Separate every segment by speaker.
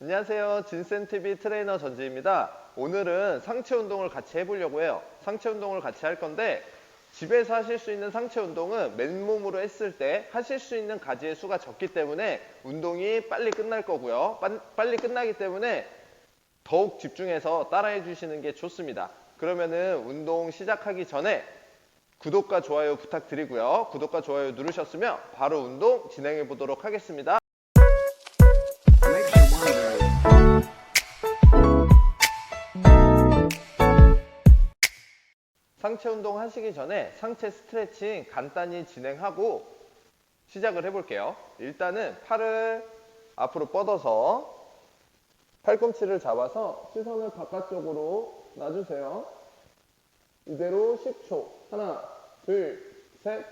Speaker 1: 안녕하세요. 진센TV 트레이너 전지입니다. 오늘은 상체 운동을 같이 해보려고 해요. 상체 운동을 같이 할 건데 집에서 하실 수 있는 상체 운동은 맨몸으로 했을 때 하실 수 있는 가지의 수가 적기 때문에 운동이 빨리 끝날 거고요. 빠- 빨리 끝나기 때문에 더욱 집중해서 따라해 주시는 게 좋습니다. 그러면은 운동 시작하기 전에 구독과 좋아요 부탁드리고요. 구독과 좋아요 누르셨으면 바로 운동 진행해 보도록 하겠습니다. 상체 운동 하시기 전에 상체 스트레칭 간단히 진행하고 시작을 해볼게요. 일단은 팔을 앞으로 뻗어서 팔꿈치를 잡아서 시선을 바깥쪽으로 놔주세요. 이대로 10초. 하나, 둘, 셋,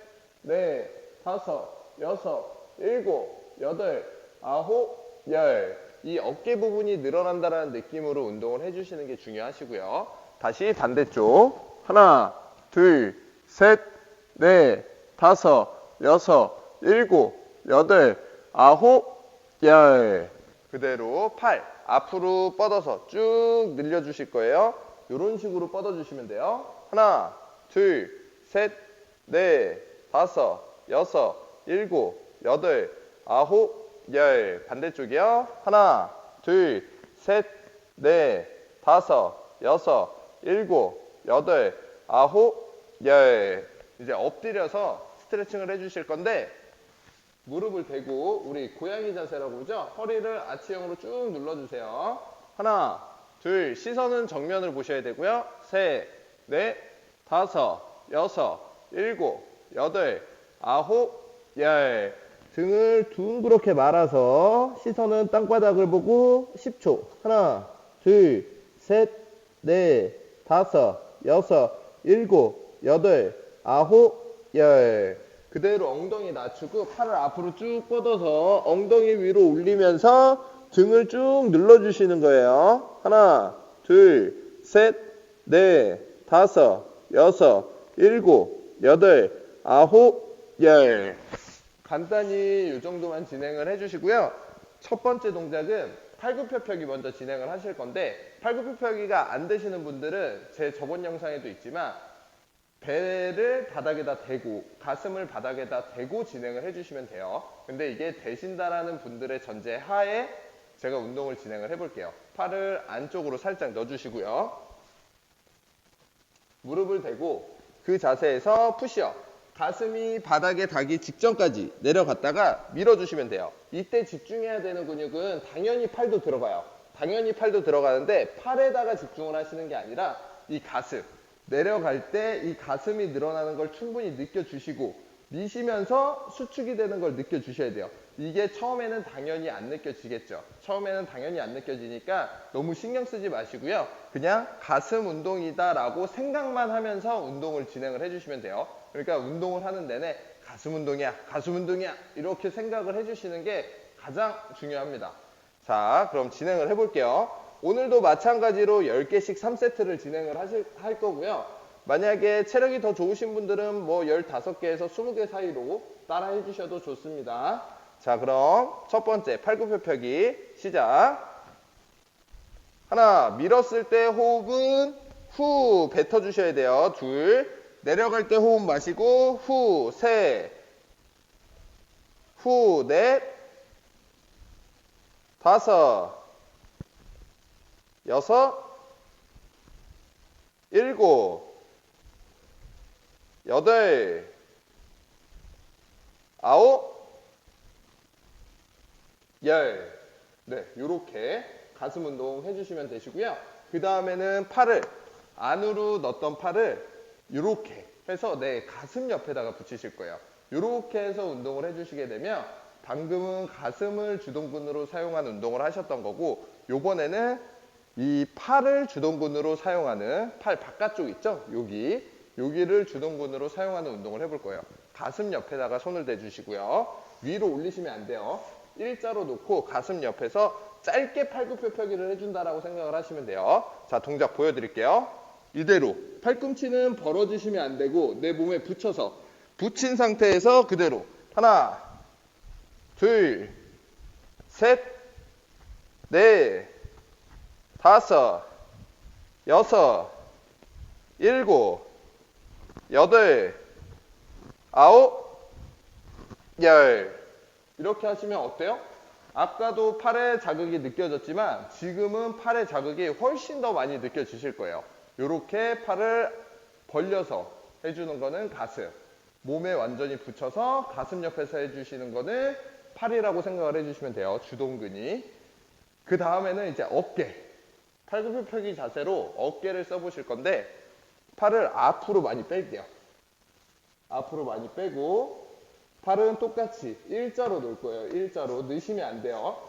Speaker 1: 넷, 다섯, 여섯, 일곱, 여덟, 아홉, 열. 이 어깨 부분이 늘어난다는 느낌으로 운동을 해주시는 게 중요하시고요. 다시 반대쪽. 하나, 둘, 셋, 넷, 다섯, 여섯, 일곱, 여덟, 아홉, 열. 그대로 팔 앞으로 뻗어서 쭉 늘려주실 거예요. 이런 식으로 뻗어주시면 돼요. 하나, 둘, 셋, 넷, 다섯, 여섯, 일곱, 여덟, 아홉, 열. 반대쪽이요. 하나, 둘, 셋, 넷, 다섯, 여섯, 일곱, 여덟, 아홉, 열. 이제 엎드려서 스트레칭을 해주실 건데 무릎을 대고 우리 고양이 자세라고 그러죠? 허리를 아치형으로 쭉 눌러주세요. 하나, 둘, 시선은 정면을 보셔야 되고요. 셋, 넷, 다섯, 여섯, 일곱, 여덟, 아홉, 열. 등을 둥그렇게 말아서 시선은 땅바닥을 보고 10초. 하나, 둘, 셋, 넷, 다섯, 여섯, 일곱, 여덟, 아홉, 열. 그대로 엉덩이 낮추고 팔을 앞으로 쭉 뻗어서 엉덩이 위로 올리면서 등을 쭉 눌러주시는 거예요. 하나, 둘, 셋, 넷, 다섯, 여섯, 일곱, 여덟, 아홉, 열. 간단히 이 정도만 진행을 해주시고요. 첫 번째 동작은 팔굽혀펴기 먼저 진행을 하실 건데 팔굽혀펴기가 안 되시는 분들은 제 저번 영상에도 있지만 배를 바닥에다 대고 가슴을 바닥에다 대고 진행을 해주시면 돼요. 근데 이게 되신다라는 분들의 전제 하에 제가 운동을 진행을 해볼게요. 팔을 안쪽으로 살짝 넣어주시고요. 무릎을 대고 그 자세에서 푸시업. 가슴이 바닥에 닿기 직전까지 내려갔다가 밀어주시면 돼요. 이때 집중해야 되는 근육은 당연히 팔도 들어가요. 당연히 팔도 들어가는데 팔에다가 집중을 하시는 게 아니라 이 가슴. 내려갈 때 이 가슴이 늘어나는 걸 충분히 느껴주시고 미시면서 수축이 되는 걸 느껴주셔야 돼요. 이게 처음에는 당연히 안 느껴지겠죠. 처음에는 당연히 안 느껴지니까 너무 신경 쓰지 마시고요. 그냥 가슴 운동이다라고 생각만 하면서 운동을 진행을 해주시면 돼요. 그러니까 운동을 하는 내내 가슴 운동이야, 가슴 운동이야 이렇게 생각을 해주시는 게 가장 중요합니다. 자, 그럼 진행을 해볼게요. 오늘도 마찬가지로 10개씩 3세트를 진행을 하실, 할 거고요. 만약에 체력이 더 좋으신 분들은 뭐 15개에서 20개 사이로 따라 해주셔도 좋습니다. 자, 그럼 첫 번째 팔굽혀펴기 시작. 하나, 밀었을 때 호흡은 후 뱉어주셔야 돼요. 둘, 내려갈 때 호흡 마시고 후, 셋, 후, 넷, 다섯, 여섯, 일곱, 여덟, 아홉, 열. 네, 요렇게 가슴 운동 해주시면 되시고요. 그 다음에는 팔을 안으로 넣었던 팔을 요렇게 해서 내 가슴 옆에다가 붙이실 거예요. 요렇게 해서 운동을 해주시게 되면 방금은 가슴을 주동근으로 사용한 운동을 하셨던 거고 요번에는 이 팔을 주동근으로 사용하는 팔 바깥쪽 있죠? 여기 여기를 주동근으로 사용하는 운동을 해볼 거예요. 가슴 옆에다가 손을 대주시고요. 위로 올리시면 안 돼요. 일자로 놓고 가슴 옆에서 짧게 팔굽혀 펴기를 해준다라고 생각을 하시면 돼요. 자, 동작 보여드릴게요. 이대로 팔꿈치는 벌어지시면 안 되고 내 몸에 붙여서 붙인 상태에서 그대로 하나, 둘, 셋, 넷, 다섯, 여섯, 일곱, 여덟, 아홉, 열. 이렇게 하시면 어때요? 아까도 팔에 자극이 느껴졌지만 지금은 팔의 자극이 훨씬 더 많이 느껴지실 거예요. 이렇게 팔을 벌려서 해주는 거는 가슴. 몸에 완전히 붙여서 가슴 옆에서 해주시는 거는 팔이라고 생각을 해주시면 돼요. 주동근이. 그 다음에는 이제 어깨. 팔굽혀펴기 자세로 어깨를 써보실 건데 팔을 앞으로 많이 뺄게요. 앞으로 많이 빼고 팔은 똑같이 일자로 놓을 거예요. 일자로 넣으시면 안 돼요.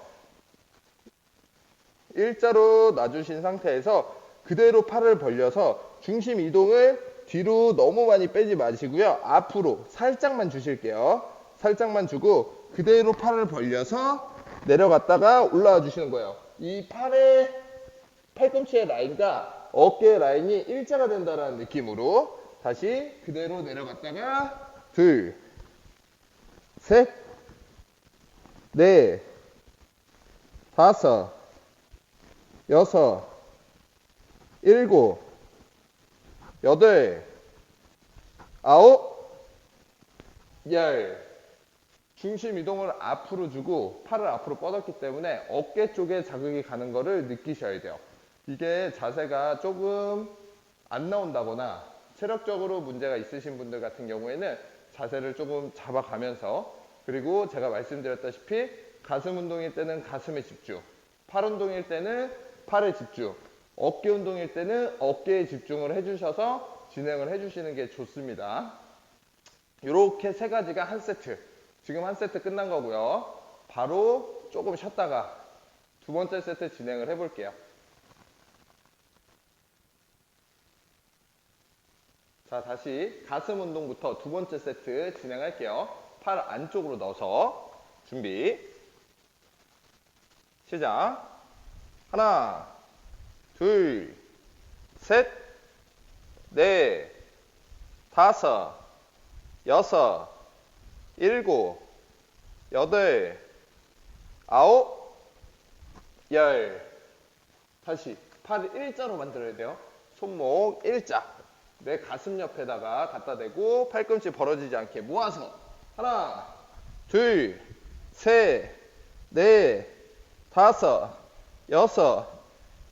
Speaker 1: 일자로 놔주신 상태에서 그대로 팔을 벌려서 중심 이동을 뒤로 너무 많이 빼지 마시고요. 앞으로 살짝만 주실게요. 살짝만 주고 그대로 팔을 벌려서 내려갔다가 올라와 주시는 거예요. 이 팔의 팔꿈치의 라인과 어깨의 라인이 일자가 된다는 느낌으로 다시 그대로 내려갔다가 둘, 셋, 넷, 다섯, 여섯, 일곱, 여덟, 아홉, 열. 중심 이동을 앞으로 주고 팔을 앞으로 뻗었기 때문에 어깨 쪽에 자극이 가는 거를 느끼셔야 돼요. 이게 자세가 조금 안 나온다거나 체력적으로 문제가 있으신 분들 같은 경우에는 자세를 조금 잡아가면서 그리고 제가 말씀드렸다시피 가슴 운동일 때는 가슴에 집중, 팔 운동일 때는 팔에 집중, 어깨 운동일 때는 어깨에 집중을 해주셔서 진행을 해주시는 게 좋습니다. 이렇게 세 가지가 한 세트. 지금 한 세트 끝난 거고요. 바로 조금 쉬었다가 두 번째 세트 진행을 해볼게요. 자, 다시 가슴 운동부터 두 번째 세트 진행할게요. 팔 안쪽으로 넣어서 준비. 시작. 하나, 둘, 셋, 넷, 다섯, 여섯, 일곱, 여덟, 아홉, 열. 다시 팔을 일자로 만들어야 돼요. 손목 일자. 내 가슴 옆에다가 갖다 대고 팔꿈치 벌어지지 않게 모아서 하나, 둘, 셋, 넷, 다섯, 여섯,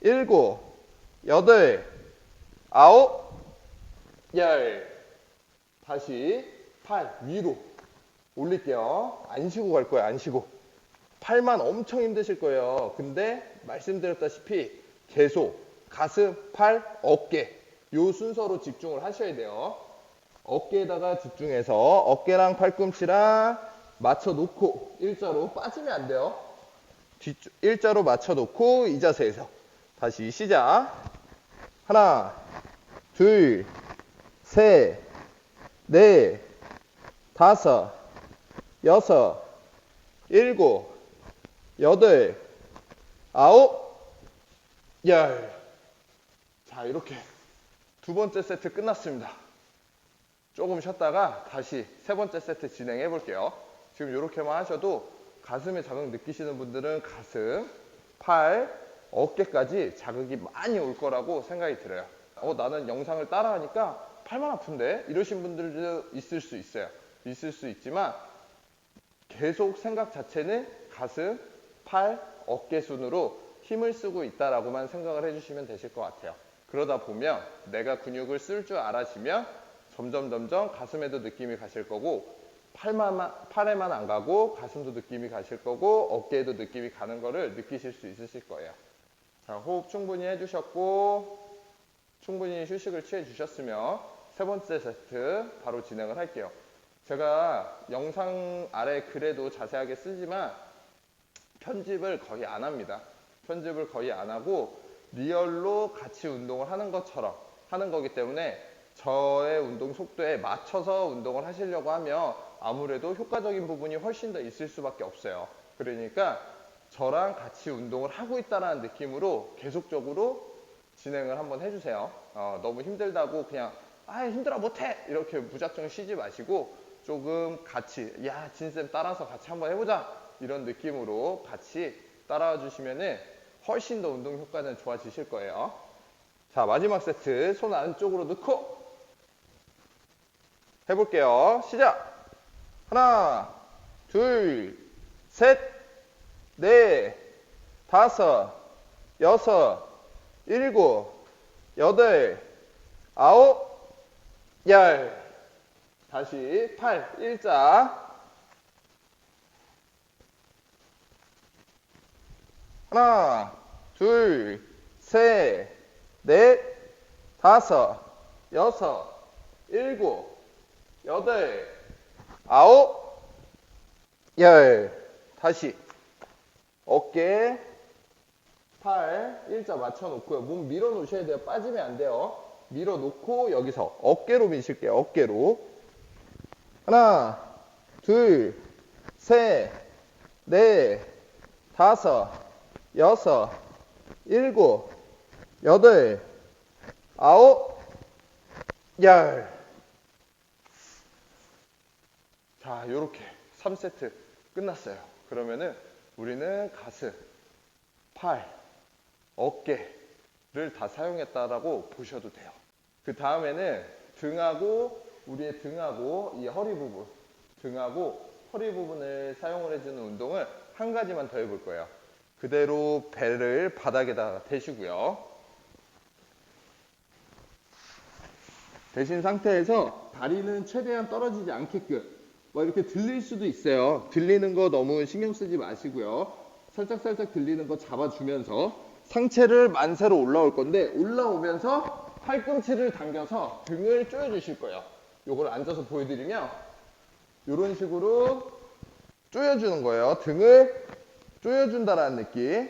Speaker 1: 일곱, 여덟, 아홉, 열. 다시 팔 위로 올릴게요. 안 쉬고 갈 거예요. 안 쉬고. 팔만 엄청 힘드실 거예요. 근데 말씀드렸다시피 계속 가슴, 팔, 어깨 요 순서로 집중을 하셔야 돼요. 어깨에다가 집중해서 어깨랑 팔꿈치랑 맞춰 놓고 일자로 빠지면 안 돼요. 일자로 맞춰 놓고 이 자세에서 다시 시작. 하나, 둘, 셋, 넷, 다섯, 여섯, 일곱, 여덟, 아홉, 열. 자, 이렇게 두 번째 세트 끝났습니다. 조금 쉬었다가 다시 세 번째 세트 진행해 볼게요. 지금 이렇게만 하셔도 가슴에 자극 느끼시는 분들은 가슴, 팔, 어깨까지 자극이 많이 올 거라고 생각이 들어요. 어, 나는 영상을 따라하니까 팔만 아픈데? 이러신 분들도 있을 수 있어요. 있을 수 있지만 계속 생각 자체는 가슴, 팔, 어깨 순으로 힘을 쓰고 있다라고만 생각을 해주시면 되실 것 같아요. 그러다 보면 내가 근육을 쓸 줄 알아지면 점점 점점 가슴에도 느낌이 가실 거고 팔만, 팔에만 안 가고 가슴도 느낌이 가실 거고 어깨에도 느낌이 가는 거를 느끼실 수 있으실 거예요. 자, 호흡 충분히 해주셨고 충분히 휴식을 취해 주셨으면 세 번째 세트 바로 진행을 할게요. 제가 영상 아래 글에도 자세하게 쓰지만 편집을 거의 안 합니다. 편집을 거의 안 하고 리얼로 같이 운동을 하는 것처럼 하는 거기 때문에 저의 운동 속도에 맞춰서 운동을 하시려고 하면 아무래도 효과적인 부분이 훨씬 더 있을 수밖에 없어요. 그러니까 저랑 같이 운동을 하고 있다는 느낌으로 계속적으로 진행을 한번 해주세요. 어, 너무 힘들다고 그냥 아 힘들어 못해 이렇게 무작정 쉬지 마시고 조금 같이 야 진쌤 따라서 같이 한번 해보자 이런 느낌으로 같이 따라와 주시면은 훨씬 더 운동 효과는 좋아지실 거예요. 자, 마지막 세트. 손 안쪽으로 넣고 해볼게요. 시작! 하나, 둘, 셋, 넷, 다섯, 여섯, 일곱, 여덟, 아홉, 열. 다시 팔 일자. 하나, 둘, 셋, 넷, 다섯, 여섯, 일곱, 여덟, 아홉, 열. 다시 어깨, 팔 일자 맞춰 놓고요. 몸 밀어 놓으셔야 돼요. 빠지면 안 돼요. 밀어 놓고 여기서 어깨로 미실게요. 어깨로. 하나, 둘, 셋, 넷, 다섯, 여섯, 일곱, 여덟, 아홉, 열. 자, 요렇게 3세트 끝났어요. 그러면은 우리는 가슴, 팔, 어깨를 다 사용했다라고 보셔도 돼요. 그 다음에는 등하고 우리의 등하고 이 허리 부분, 등하고 허리 부분을 사용을 해주는 운동을 한 가지만 더 해볼 거예요. 그대로 배를 바닥에다 대시고요. 대신 상태에서 다리는 최대한 떨어지지 않게끔 뭐 이렇게 들릴 수도 있어요. 들리는 거 너무 신경 쓰지 마시고요. 살짝살짝 들리는 거 잡아주면서 상체를 만세로 올라올 건데 올라오면서 팔꿈치를 당겨서 등을 조여주실 거예요. 요걸 앉아서 보여드리면 이런 식으로 조여주는 거예요. 등을 조여준다라는 느낌.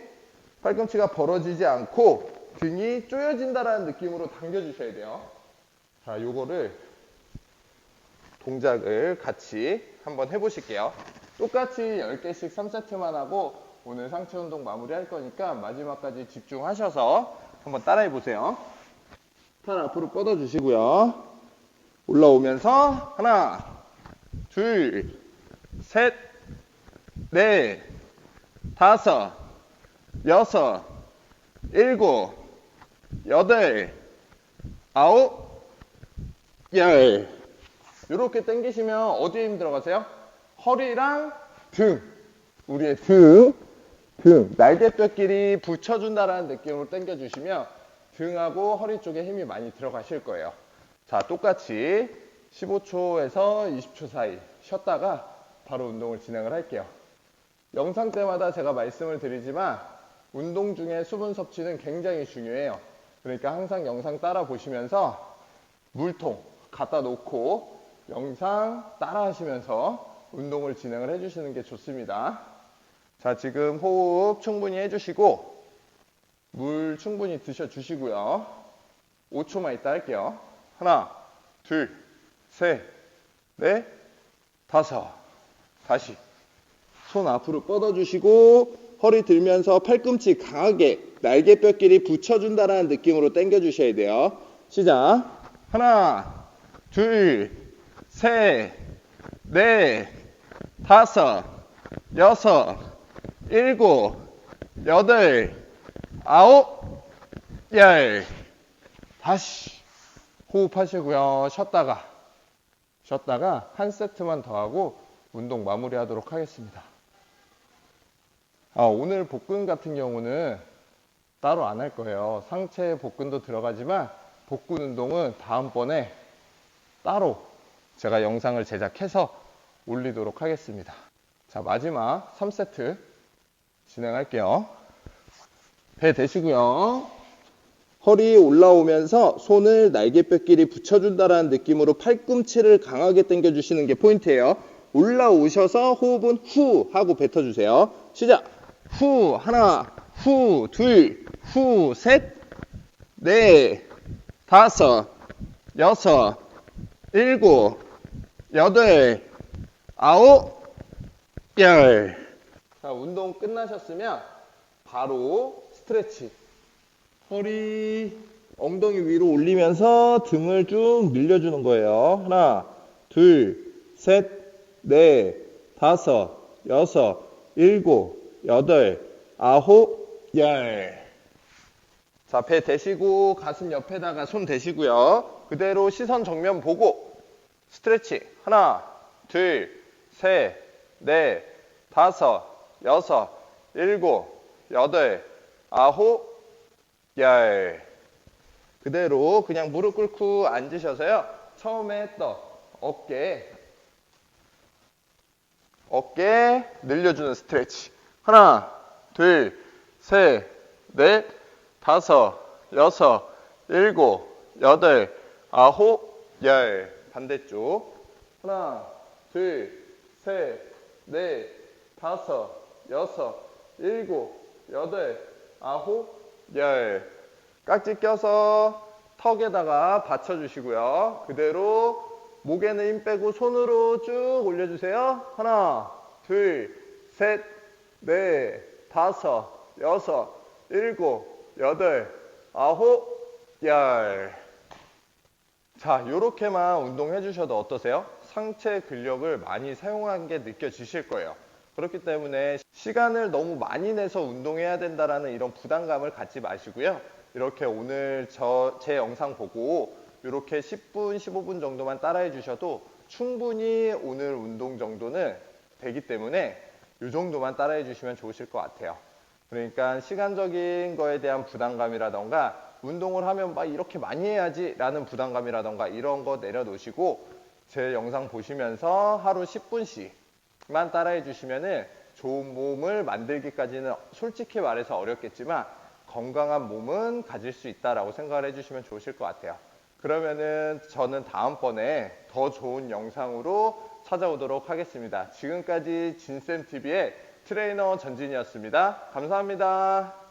Speaker 1: 팔꿈치가 벌어지지 않고 등이 조여진다라는 느낌으로 당겨주셔야 돼요. 자, 요거를 동작을 같이 한번 해보실게요. 똑같이 10개씩 3세트만 하고 오늘 상체 운동 마무리 할 거니까 마지막까지 집중하셔서 한번 따라해 보세요. 팔 앞으로 뻗어 주시고요. 올라오면서 하나, 둘, 셋, 넷, 다섯, 여섯, 일곱, 여덟, 아홉, 열. 이렇게 당기시면 어디에 힘 들어가세요? 허리랑 등. 우리의 등, 등, 날개뼈끼리 붙여준다라는 느낌으로 당겨주시면 등하고 허리 쪽에 힘이 많이 들어가실 거예요. 자, 똑같이 15초에서 20초 사이 쉬었다가 바로 운동을 진행을 할게요. 영상 때마다 제가 말씀을 드리지만 운동 중에 수분 섭취는 굉장히 중요해요. 그러니까 항상 영상 따라 보시면서 물통 갖다 놓고 영상 따라 하시면서 운동을 진행을 해주시는 게 좋습니다. 자, 지금 호흡 충분히 해주시고 물 충분히 드셔주시고요. 5초만 있다 할게요. 하나, 둘, 셋, 넷, 다섯. 다시. 손 앞으로 뻗어주시고 허리 들면서 팔꿈치 강하게 날개뼈끼리 붙여준다라는 느낌으로 당겨주셔야 돼요. 시작. 하나, 둘, 셋, 넷, 다섯, 여섯, 일곱, 여덟, 아홉, 열. 다시 호흡하시고요. 쉬었다가 쉬었다가 한 세트만 더 하고 운동 마무리하도록 하겠습니다. 아, 오늘 복근 같은 경우는 따로 안 할 거예요. 상체 복근도 들어가지만 복근 운동은 다음번에 따로 제가 영상을 제작해서 올리도록 하겠습니다. 자, 마지막 3세트 진행할게요. 배 대시고요. 허리 올라오면서 손을 날개뼈끼리 붙여준다라는 느낌으로 팔꿈치를 강하게 당겨주시는 게 포인트예요. 올라오셔서 호흡은 후 하고 뱉어주세요. 시작. 후 하나, 후 둘, 후 셋, 넷, 다섯, 여섯, 일곱, 여덟, 아홉, 열. 자, 운동 끝나셨으면 바로 스트레치. 허리, 엉덩이 위로 올리면서 등을 쭉 늘려주는 거예요. 하나, 둘, 셋, 넷, 다섯, 여섯, 일곱, 여덟, 아홉, 열. 자, 배 대시고 가슴 옆에다가 손 대시고요. 그대로 시선 정면 보고 스트레치. 하나, 둘, 셋, 넷, 다섯, 여섯, 일곱, 여덟, 아홉, 열. 그대로 그냥 무릎 꿇고 앉으셔서요. 처음에 했던 어깨, 어깨 늘려주는 스트레치. 하나, 둘, 셋, 넷, 다섯, 여섯, 일곱, 여덟, 아홉, 열. 반대쪽. 하나, 둘, 셋, 넷, 다섯, 여섯, 일곱, 여덟, 아홉, 열. 깍지 껴서 턱에다가 받쳐주시고요. 그대로 목에는 힘 빼고 손으로 쭉 올려주세요. 하나, 둘, 셋, 넷, 다섯, 여섯, 일곱, 여덟, 아홉, 열. 자, 요렇게만 운동해 주셔도 어떠세요? 상체 근력을 많이 사용한 게 느껴지실 거예요. 그렇기 때문에 시간을 너무 많이 내서 운동해야 된다라는 이런 부담감을 갖지 마시고요. 이렇게 오늘 저 제 영상 보고 이렇게 10분, 15분 정도만 따라해 주셔도 충분히 오늘 운동 정도는 되기 때문에 이 정도만 따라해 주시면 좋으실 것 같아요. 그러니까 시간적인 거에 대한 부담감이라던가 운동을 하면 막 이렇게 많이 해야지 라는 부담감이라던가 이런 거 내려놓으시고 제 영상 보시면서 하루 10분씩만 따라해 주시면은 좋은 몸을 만들기까지는 솔직히 말해서 어렵겠지만 건강한 몸은 가질 수 있다라고 생각을 해주시면 좋으실 것 같아요. 그러면은 저는 다음번에 더 좋은 영상으로 찾아오도록 하겠습니다. 지금까지 진쌤TV의 트레이너 전진이었습니다. 감사합니다.